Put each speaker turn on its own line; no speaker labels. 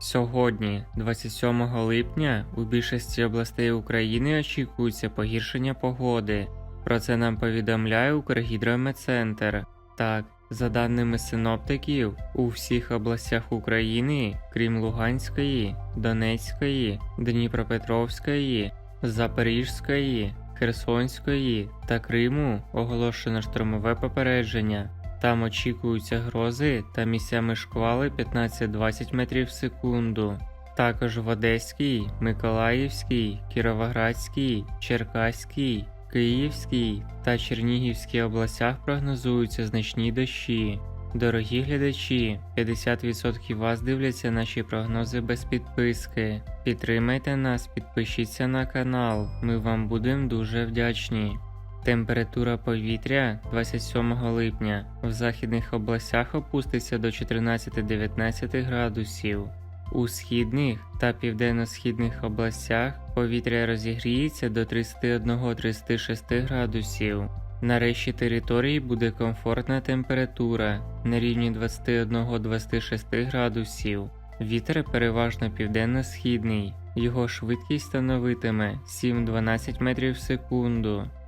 Сьогодні, 27 липня, у більшості областей України очікується погіршення погоди. Про це нам повідомляє Укргідрометцентр. Так, за даними синоптиків, у всіх областях України, крім Луганської, Донецької, Дніпропетровської, Запорізької, Херсонської та Криму оголошено штормове попередження. Там очікуються грози та місцями шквали 15-20 метрів в секунду. Також в Одеській, Миколаївській, Кіровоградській, Черкаській, Київській та Чернігівській областях прогнозуються значні дощі. Дорогі глядачі, 50% вас дивляться наші прогнози без підписки. Підтримайте нас, підпишіться на канал, ми вам будемо дуже вдячні. Температура повітря 27 липня в західних областях опуститься до 14-19 градусів. У східних та південно-східних областях повітря розігріється до 31-36 градусів. На решті території буде комфортна температура на рівні 21-26 градусів. Вітер переважно південно-східний. Його швидкість становитиме 7-12 метрів в секунду.